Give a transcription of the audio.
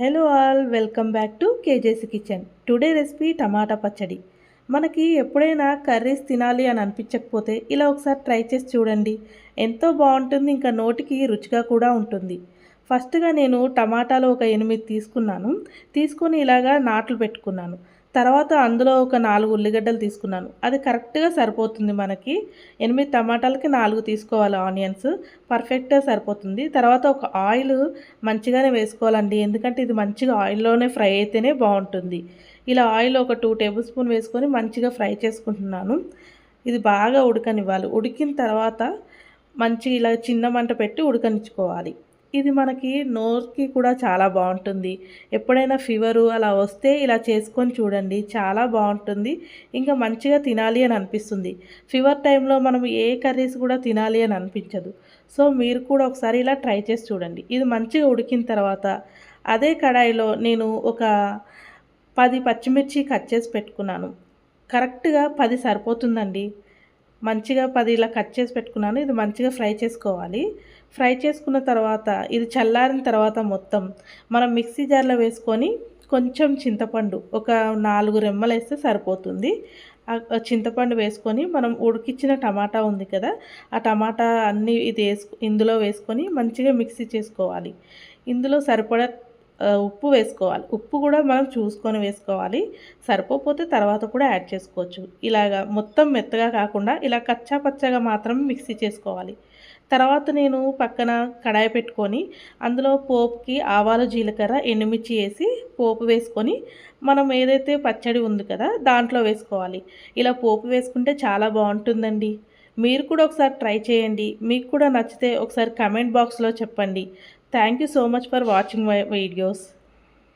Hello all welcome back to KJC kitchen today recipe tomato పచ్చడి. మనకి ఎప్పుడైనా curries తినాలి అని అనిపించకపోతే ఇలా ఒకసారి ట్రై చేసి చూడండి. ఎంతో బాగుంటుంది ఇంకా నోటికి రుచిగా కూడా ఉంటుంది. ఫస్ట్గా నేను టమాటాలు ఒక ఎనిమిది తీసుకున్నాను. తీసుకొని ఇలాగా నాట్లు పెట్టుకున్నాను. తర్వాత అందులో ఒక నాలుగు ఉల్లిగడ్డలు తీసుకున్నాను. అది కరెక్ట్గా సరిపోతుంది మనకి. ఎనిమిది టమాటాలకి నాలుగు తీసుకోవాలి ఆనియన్స్. పర్ఫెక్ట్గా సరిపోతుంది. తర్వాత ఒక ఆయిల్ మంచిగానే వేసుకోవాలండి. ఎందుకంటే ఇది మంచిగా ఆయిల్లోనే ఫ్రై అయితేనే బాగుంటుంది. ఇలా ఆయిల్ ఒక టూ టేబుల్ స్పూన్ వేసుకొని మంచిగా ఫ్రై చేసుకుంటున్నాను. ఇది బాగా ఉడకనివ్వాలి. ఉడికిన తర్వాత మంచిగా ఇలా చిన్న మంట పెట్టి ఉడకనిచ్చుకోవాలి. ఇది మనకి నోర్కి కూడా చాలా బాగుంటుంది. ఎప్పుడైనా ఫీవరు అలా వస్తే ఇలా చేసుకొని చూడండి చాలా బాగుంటుంది. ఇంకా మంచిగా తినాలి అని అనిపిస్తుంది. ఫీవర్ టైంలో మనం ఏ కర్రీస్ కూడా తినాలి అని అనిపించదు. సో మీరు కూడా ఒకసారి ఇలా ట్రై చేసి చూడండి. ఇది మంచిగా ఉడికిన తర్వాత అదే కడాయిలో నేను ఒక పది పచ్చిమిర్చి కట్ చేసి పెట్టుకున్నాను. కరెక్ట్గా పది సరిపోతుందండి. మంచిగా పది ఇలా కట్ చేసి పెట్టుకున్నాను. ఇది మంచిగా ఫ్రై చేసుకోవాలి. ఫ్రై చేసుకున్న తర్వాత ఇది చల్లారిన తర్వాత మొత్తం మనం మిక్సీ జార్లో వేసుకొని కొంచెం చింతపండు ఒక నాలుగు రెమ్మలు వేస్తే సరిపోతుంది. చింతపండు వేసుకొని మనం ఉడికిచ్చిన టమాటా ఉంది కదా ఆ టమాటా అన్నీ ఇది వేసుకు ఇందులో వేసుకొని మంచిగా మిక్సీ చేసుకోవాలి. ఇందులో సరిపడా ఉప్పు వేసుకోవాలి. ఉప్పు కూడా మనం చూసుకొని వేసుకోవాలి. సరిపోతే తర్వాత కూడా యాడ్ చేసుకోవచ్చు. ఇలాగా మొత్తం మెత్తగా కాకుండా ఇలా కచ్చా పచ్చగా మాత్రం మిక్సీ చేసుకోవాలి. తర్వాత నేను పక్కన కడాయి పెట్టుకొని అందులో పోపుకి ఆవాలు జీలకర్ర ఎండుమిర్చి వేసి పోపు వేసుకొని మనం ఏదైతే పచ్చడి ఉంది కదా దాంట్లో వేసుకోవాలి. ఇలా పోపు వేసుకుంటే చాలా బాగుంటుందండి. మీరు కూడా ఒకసారి ట్రై చేయండి. మీకు కూడా నచ్చితే ఒకసారి కమెంట్ బాక్స్లో చెప్పండి. Thank you so much for watching my videos